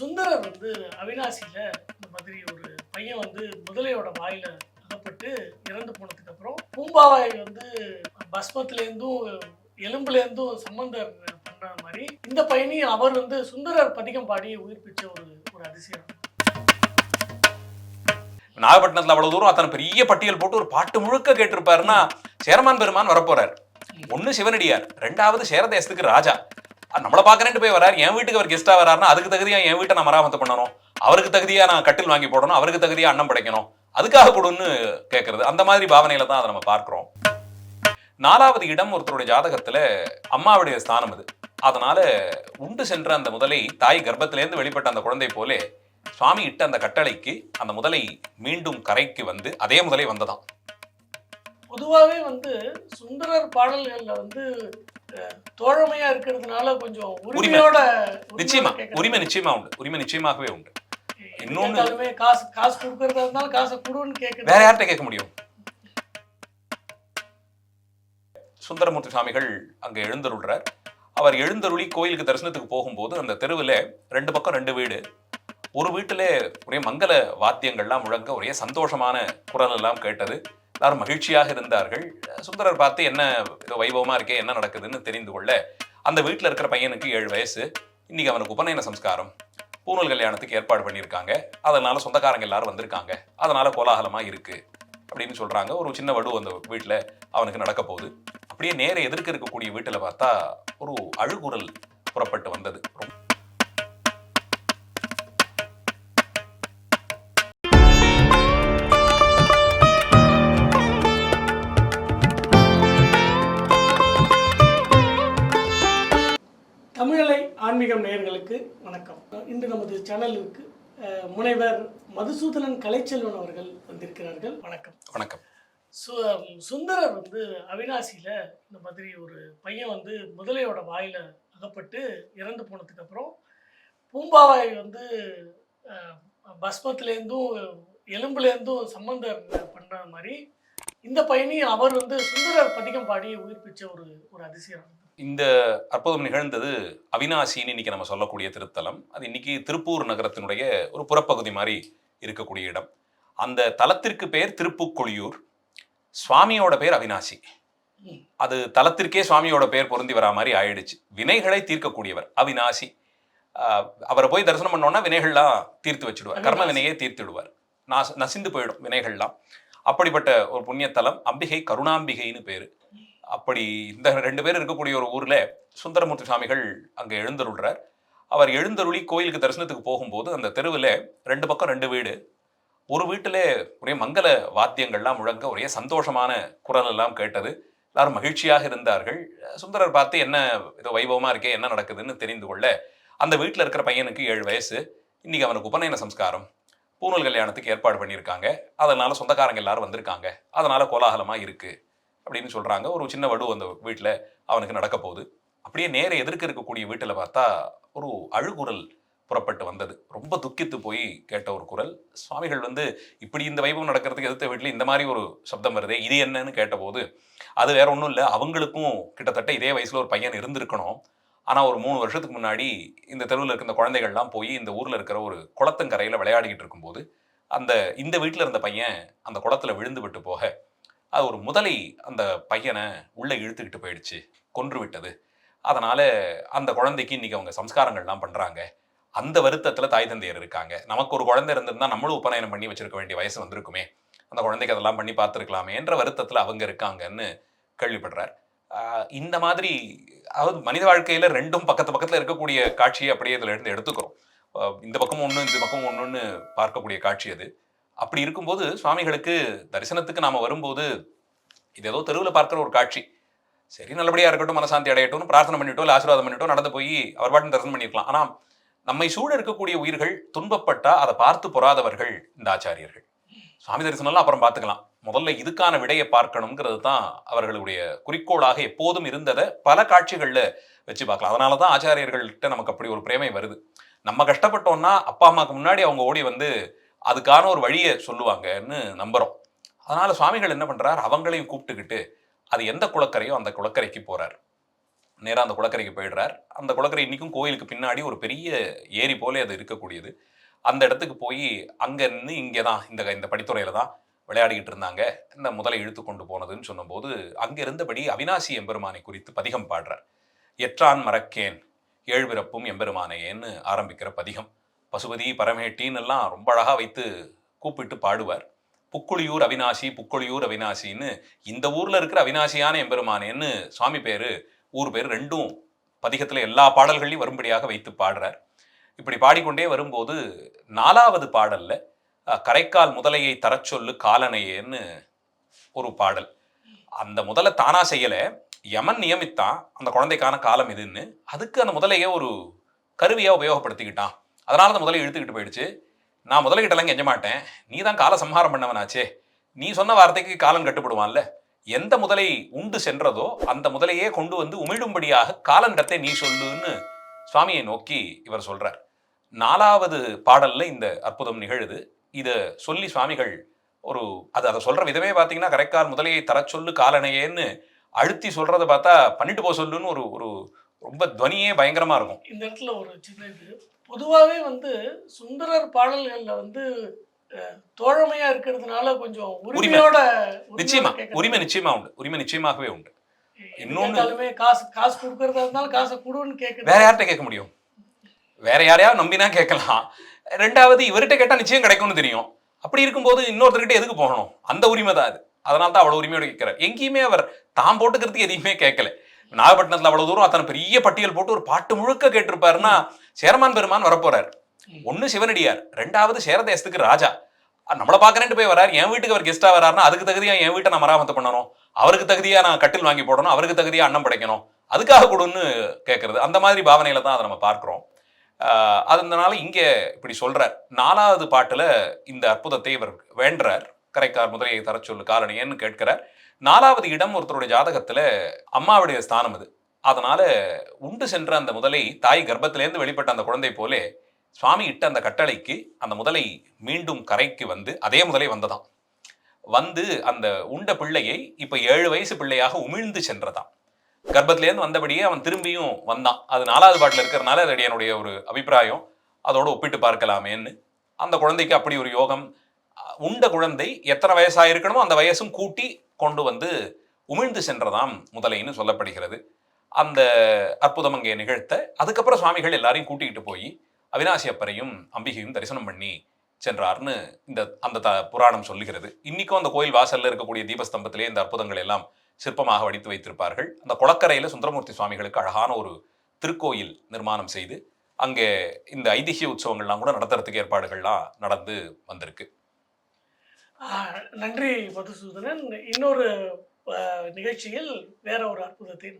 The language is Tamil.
சுந்தரர் வந்து அவினாசியில இந்த மாதிரி ஒரு பையன் வந்து முதலையோட வாயில அகப்பட்டு இறந்து போனதுக்கு அப்புறம் பூம்பாவாய் வந்து பஸ்மத்துல இருந்தும் எலும்புல இருந்தும் சம்பந்தர் பண்ற மாதிரி இந்த பையனையும் அவர் வந்து சுந்தரர் பதிகம் பாடி உயிர்ப்பிச்ச ஒரு ஒரு அதிசயம். நாகப்பட்டினத்துல அவ்வளவு தூரம் அத்தனை பெரிய பட்டியல் போட்டு ஒரு பாட்டு முழுக்க கேட்டிருப்பாருன்னா சேரமான் பெருமான் வரப்போறார். ஒண்ணு சிவனடியார் ரெண்டாவது சேரதேசத்துக்கு ராஜா. நம்மள பாக்குறேன்ட்டு போய் வராரு. என் வீட்டுக்கு அவர் கெஸ்ட்டாக வராருன்னா அதுக்கு தகுதியா என் வீட்டை நான் மராமத்து பண்ணணும். அவருக்கு தகுதியா நான் கட்டில் வாங்கி போடணும். அவருக்கு தகுதியா அன்னம் படைக்கணும். அதுக்காக கொடுன்னு கேட்கறது அந்த மாதிரி பாவனையில தான் அதை நம்ம பார்க்கிறோம். நாலாவது இடம் ஒருத்தருடைய ஜாதகத்துல அம்மாவுடைய ஸ்தானம் அது. அதனால உண்டு சென்ற அந்த முதலை தாய் கர்ப்பத்திலேருந்து வெளிப்பட்ட அந்த குழந்தை போலே சுவாமி இட்ட அந்த கட்டளைக்கு அந்த முதலை மீண்டும் கரைக்கு வந்து அதே முதலை வந்ததாம். பொதுவாகவே வந்து சுந்தரர் பாடல்கள்ல வந்து தோழமையா இருக்கிறதுனால கொஞ்சம் உரிமையோட நிச்சயமா. உரிமை நிச்சயமா உண்டு. உரிமை நிச்சயமாகவே உண்டு. இன்னொன்னு- காசு காசு கொடுக்கறதா இருந்தாலும் காசை கொடுன்னு கேட்கறது வேற யார்கிட்ட கேட்க முடியும்? சுந்தரமூர்த்தி சுவாமிகள் அங்க எழுந்தருள்றார். அவர் எழுந்தருளி கோயிலுக்கு தரிசனத்துக்கு போகும்போது அந்த தெருவில் ரெண்டு பக்கம் ரெண்டு வீடு. ஒரு வீட்டில் ஒரே மங்கள வாத்தியங்கள்லாம் முழங்க ஒரே சந்தோஷமான குரல் எல்லாம் கேட்டது. எல்லாரும் மகிழ்ச்சியாக இருந்தார்கள். சுந்தரர் பார்த்து என்ன ஏதோ வைபவமாக இருக்கே என்ன நடக்குதுன்னு தெரிந்து கொள்ள அந்த வீட்டில் இருக்கிற பையனுக்கு ஏழு வயசு. இன்னைக்கு அவனுக்கு உபநயன சம்ஸ்காரம். பூனல் கல்யாணத்துக்கு ஏற்பாடு பண்ணியிருக்காங்க. அதனால சொந்தக்காரங்க எல்லாரும் வந்திருக்காங்க. அதனால கோலாகலமாக இருக்கு அப்படின்னு சொல்றாங்க. ஒரு சின்ன வடு அந்த வீட்டில் அவனுக்கு நடக்க போகுது. அப்படியே நேர எதிர்க்க இருக்கக்கூடிய வீட்டில் பார்த்தா ஒரு அழுகுரல் புறப்பட்டு வந்தது. ஆன்மீகம் நேயர்களுக்கு வணக்கம். இன்று நமது சேனலுக்கு முனைவர் மதுசூதனன் கலைச்செல்வன் அவர்கள் வந்திருக்கிறார்கள். வணக்கம். வணக்கம். சு சுந்தரர் வந்து அவினாசியில இந்த மாதிரி ஒரு பையன் வந்து முதலையோட வாயில அகப்பட்டு இறந்து போனதுக்கு அப்புறம் பூம்பாவாய் வந்து பஸ்மத்திலேருந்தும் எலும்புலேருந்தும் சம்பந்தர் பண்ற மாதிரி இந்த பையனையும் அவர் வந்து சுந்தரர் பதிகம் பாடி உயிர்ப்பிச்ச ஒரு ஒரு அதிசயம். இந்த அற்புதம் நிகழ்ந்தது அவினாசின்னு இன்னைக்கு நம்ம சொல்லக்கூடிய திருத்தலம். அது இன்னைக்கு திருப்பூர் நகரத்தினுடைய ஒரு புறப்பகுதி மாதிரி இருக்கக்கூடிய இடம். அந்த தலத்திற்கு பேர் திருப்புக்கொழியூர் சுவாமியோட பேர் அவினாசி. அது தலத்திற்கே சுவாமியோட பேர் பொருந்தி வரா மாதிரி ஆயிடுச்சு. வினைகளை தீர்க்கக்கூடியவர் அவினாசி அவரை போய் தரிசனம் பண்ணோம்னா வினைகள்லாம் தீர்த்து வச்சிடுவார். கர்ம. வினையே தீர்த்திடுவார். நாச நசிந்து போயிடும் வினைகள்லாம். அப்படிப்பட்ட ஒரு புண்ணியத்தலம் அம்பிகை கருணாம்பிகைன்னு பேரு. அப்படி இந்த ரெண்டு பேர் இருக்கக்கூடிய ஒரு ஊரில் சுந்தரமூர்த்தி சுவாமிகள் அங்கே எழுந்தருள்றார். அவர் எழுந்தருளி கோயிலுக்கு தரிசனத்துக்கு போகும்போது அந்த தெருவில் ரெண்டு பக்கம் ரெண்டு வீடு. ஒரு வீட்டில் ஒரே மங்கள வாத்தியங்கள்லாம் முழங்க ஒரே சந்தோஷமான குரல் எல்லாம் கேட்டது. எல்லாரும் மகிழ்ச்சியாக இருந்தார்கள். சுந்தரர் பார்த்து என்ன ஏதோ வைபவமாக இருக்கே என்ன நடக்குதுன்னு தெரிந்து கொள்ள அந்த வீட்டில் இருக்கிற பையனுக்கு ஏழு வயசு. இன்னைக்கு அவனுக்கு உபநயன சம்ஸ்காரம் பூனல் கல்யாணத்துக்கு ஏற்பாடு பண்ணியிருக்காங்க. அதனால் சொந்தக்காரங்க எல்லாரும் வந்திருக்காங்க. அதனால் கோலாகலமாக இருக்குது அப்படின்னு சொல்கிறாங்க ஒரு சின்ன வடு அந்த வீட்டில் அவனுக்கு நடக்க போகுது. அப்படியே நேர எதிர்க்க இருக்கக்கூடிய வீட்டில் பார்த்தா ஒரு அழுகுரல் புறப்பட்டு வந்தது. ரொம்ப துக்கித்து போய் கேட்ட ஒரு குரல். சுவாமிகள் வந்து இப்படி இந்த வைபவம் நடக்கிறதுக்கு எதிர்த்த வீட்டில் இந்த மாதிரி ஒரு சப்தம் வருதே இது என்னன்னு கேட்டபோது அது வேற ஒன்றும் இல்லை. அவங்களுக்கும் கிட்டத்தட்ட இதே வயசில் ஒரு பையன் இருந்திருக்கணும். ஆனால் ஒரு மூணு வருஷத்துக்கு முன்னாடி இந்த தெருவில் இருக்கிற குழந்தைகள்லாம் போய் இந்த ஊரில் இருக்கிற ஒரு குளத்தங்கரையில் விளையாடிக்கிட்டு இருக்கும்போது அந்த இந்த வீட்டில் இருந்த பையன் அந்த குளத்துல விழுந்து விட்டு போக அது ஒரு முதலை அந்த பையனை உள்ளே இழுத்துக்கிட்டு போயிடுச்சு கொன்று விட்டது. அதனால் அந்த குழந்தைக்கு இன்னைக்கு அவங்க சம்ஸ்காரங்கள்லாம் பண்ணுறாங்க அந்த வருத்தத்தில் தாய் தந்தையர் இருக்காங்க. நமக்கு ஒரு குழந்தை இருந்திருந்தால் நம்மளும் உபநயனம் பண்ணி வச்சிருக்க வேண்டிய வயசு வந்திருக்குமே. அந்த குழந்தைக்கு அதெல்லாம் பண்ணி பார்த்துருக்கலாமே என்ற வருத்தத்தில் அவங்க இருக்காங்கன்னு கேள்விப்படுறார். இந்த மாதிரி அதாவது மனித வாழ்க்கையில் ரெண்டும் பக்கத்து பக்கத்தில் இருக்கக்கூடிய காட்சியை அப்படியே இதில் இருந்து எடுத்துக்கிறோம். இந்த பக்கம் ஒன்று இந்த பக்கம் ஒன்றுன்னு பார்க்கக்கூடிய காட்சி அது. அப்படி இருக்கும்போது சுவாமிகளுக்கு தரிசனத்துக்கு நாம் வரும்போது இது ஏதோ தெருவில் பார்க்குற ஒரு காட்சி. சரி நல்லபடியாக இருக்கட்டும் மனசாந்தி அடையட்டும்னு பிரார்த்தனை பண்ணிட்டோ இல்லை ஆசீர்வாதம் பண்ணிட்டோ நடந்து போய் அவர் பாட்டு தரிசனம் பண்ணியிருக்கலாம். ஆனால் நம்மை சூழ இருக்கக்கூடிய உயிர்கள் துன்பப்பட்டா அதை பார்த்து பொறாதவர்கள் இந்த ஆச்சாரியர்கள். சுவாமி தரிசனம்லாம் அப்புறம் பார்த்துக்கலாம். முதல்ல இதுக்கான விடையை பார்க்கணுங்கிறது தான் அவர்களுடைய குறிக்கோளாக எப்போதும் இருந்ததை பல காட்சிகளில் வச்சு பார்க்கலாம். அதனால தான் ஆச்சாரியர்கள்ட்ட நமக்கு அப்படி ஒரு பிரேமை வருது. நம்ம கஷ்டப்பட்டோம்னா அப்பா அம்மாவுக்கு முன்னாடி அவங்க ஓடி வந்து அதுக்கான ஒரு வழியை சொல்லுவாங்கன்னு நம்புகிறோம் அதனால் சுவாமிகள் என்ன பண்ணுறார் அவங்களையும் கூப்பிட்டுக்கிட்டு அது எந்த குளக்கரையோ அந்த குளக்கரைக்கு போகிறார் நேராக அந்த குளக்கரைக்கு போயிடுறார். அந்த குளக்கரை இன்றைக்கும் கோயிலுக்கு பின்னாடி ஒரு பெரிய ஏரி போல அது இருக்கக்கூடியது. அந்த இடத்துக்கு போய் அங்கேருந்து இங்கே தான் இந்த இந்த படித்துறையில் தான் விளையாடிக்கிட்டு இருந்தாங்க. இந்த முதலை இழுத்து கொண்டு போனதுன்னு சொன்னபோது அங்கே இருந்தபடி அவினாசி எம்பெருமானை குறித்து பதிகம் பாடுறார். எற்றான் மறக்கேன் ஏழ்பிறப்பும் எம்பெருமானையேன்னு ஆரம்பிக்கிற பதிகம். பசுபதி பரமேட்டின்னு எல்லாம் ரொம்ப அழகாக வைத்து கூப்பிட்டு பாடுவார். புக்குழியூர் அவினாசி புக்குழியூர் அவினாசின்னு இந்த ஊரில் இருக்கிற அவினாசியான எம்பெருமானேன்னு சுவாமி பேர் ஊர் பேர் ரெண்டும் பதிகத்தில் எல்லா பாடல்களையும் வரும்படியாக வைத்து பாடுறார். இப்படி பாடிக்கொண்டே வரும்போது நாலாவது பாடலில் கரைக்கால் முதலையை தரச்சொல்லு காலனையேன்னு ஒரு பாடல். அந்த முதலை தானா செய்யலை. யமன் நியமித்தான். அந்த குழந்தைக்கான காலம் இதுன்னு. அதுக்கு அந்த முதலையை ஒரு கருவியாக உபயோகப்படுத்திக்கிட்டான். அதனால தான் முதலை இழுத்துக்கிட்டு போயிடுச்சு. நான் முதலைகிட்டலாம் கெஞ்ச மாட்டேன். நீ தான் கால சம்ஹாரம் பண்ணவனாச்சே. நீ சொன்ன வார்த்தைக்கு காலம் கட்டுப்படுவான்ல? எந்த முதலை உண்டு சென்றதோ அந்த முதலையே கொண்டு வந்து உமிழும்படியாக காலண்டத்தை நீ சொல்லுன்னு சுவாமியை நோக்கி இவர் சொல்றார். நாலாவது பாடல்ல இந்த அற்புதம் நிகழுது. இதை சொல்லி சுவாமிகள் ஒரு அது அதை சொல்ற விதமே பார்த்தீங்கன்னா கரைக்கால் முதலையை தர சொல்லு காலனையேன்னு அழுத்தி சொல்றதை பார்த்தா பண்ணிட்டு போக சொல்லுன்னு ஒரு ஒரு ரொம்ப துவனியே பயங்கரமா இருக்கும். இந்த இடத்துல ஒரு சின்ன பொதுவாகவே வந்து சுந்தரர் பாடல்கள்ல வந்து தோழமையா இருக்கிறதுனால கொஞ்சம் உரிமையோட நிச்சயமா. உரிமை நிச்சயமா உண்டு. உரிமை நிச்சயமாகவே உண்டு. இன்னொன்னு- காசு காசு கொடுக்கறதா இருந்தாலும் காசை கொடுன்னு கேட்கறது. வேற யார்கிட்ட கேட்க முடியும்? வேற யாரையாவது நம்பினா கேட்கலாம். ரெண்டாவது இவர்கிட்ட கேட்டா நிச்சயம் கிடைக்கும்னு தெரியும். அப்படி இருக்கும்போது இன்னொருத்தர்கிட்ட எதுக்கு போகணும்? அந்த உரிமை தான் அது. அதனால தான் அவ்வளவு உரிமையோட கேட்கிறார் எங்கேயுமே அவர் தாம் போட்டுக்கிறதுக்கு எதையுமே கேட்கல. நாகப்பட்டினத்தில் அவ்வளோ தூரம் அத்தனை பெரிய பட்டியல் போட்டு ஒரு பாட்டு முழுக்க கேட்டிருப்பாருன்னா சேரமான் பெருமான் வரப்போறார். ஒன்னு சிவனடியார் ரெண்டாவது சேரதேசத்துக்கு ராஜா. நம்மளை பார்க்கறேன்ட்டு போய் வரார். என் வீட்டுக்கு அவர் கெஸ்டா வராருன்னா அதுக்கு தகுதியா என் வீட்டை நான் மராமத்து பண்ணணும். அவருக்கு தகுதியா நான் கட்டில் வாங்கி போடணும். அவருக்கு தகுதியா அன்னம் படைக்கணும். அதுக்காக கொடுன்னு கேட்கறது அந்த மாதிரி பாவனையில தான் அதை நம்ம பார்க்கிறோம். அதனால இங்கே இப்படி சொல்றார். நாலாவது பாட்டுல இந்த அற்புதத்தை இவர் வேண்டுறார். கரைக்கார் முதலையை தர சொல்லு காலணியன்னு கேட்கிறார். நாலாவது இடம் ஒருத்தருடைய ஜாதகத்துல அம்மாவுடைய ஸ்தானம் அது. அதனால உண்டு சென்ற அந்த முதலை தாய் கர்ப்பத்திலேருந்து வெளிப்பட்ட அந்த குழந்தை போலே சுவாமி இட்ட அந்த கட்டளைக்கு அந்த முதலை மீண்டும் கரைக்கு வந்து அதே முதலை வந்ததாம். வந்து அந்த உண்ட பிள்ளையை இப்போ ஏழு வயசு பிள்ளையாக உமிழ்ந்து சென்றதாம். கர்ப்பத்திலேருந்து வந்தபடியே அவன் திரும்பியும் வந்தான். அது நாலாவது பாட்டில் இருக்கிறனால அது என்னுடைய ஒரு அபிப்பிராயம். அதோடு ஒப்பிட்டு பார்க்கலாமேன்னு. அந்த குழந்தைக்கு அப்படி ஒரு யோகம். உண்ட குழந்தை எத்தனை வயசாக இருக்கணுமோ அந்த வயசும் கூட்டி கொண்டு வந்து உமிழ்ந்து சென்றதாம் முதலைன்னு சொல்லப்படுகிறது. அந்த அற்புதம் அங்கே நிகழ்த்த அதுக்கப்புறம் சுவாமிகள் எல்லாரையும் கூட்டிகிட்டு போய் அவினாசி அப்பரையும் அம்பிகையும் தரிசனம் பண்ணி சென்றார்னு இந்த அந்த த புராணம் சொல்லுகிறது. இன்னைக்கும் அந்த கோயில் வாசல்ல இருக்கக்கூடிய தீபஸ்தம்பத்திலே இந்த அற்புதங்கள் எல்லாம் சிற்பமாக வடித்து வைத்திருப்பார்கள். அந்த குளக்கரையில் சுந்தரமூர்த்தி சுவாமிகளுக்கு அழகான ஒரு திருக்கோயில் நிர்மாணம் செய்து அங்கே இந்த ஐதிஹிய உற்சவங்கள்லாம் கூட நடத்துறதுக்கு ஏற்பாடுகள்லாம் நடந்து வந்திருக்கு. நன்றி மதுசூதனன். இன்னொரு நிகழ்ச்சியில் வேற ஒரு அற்புதத்தை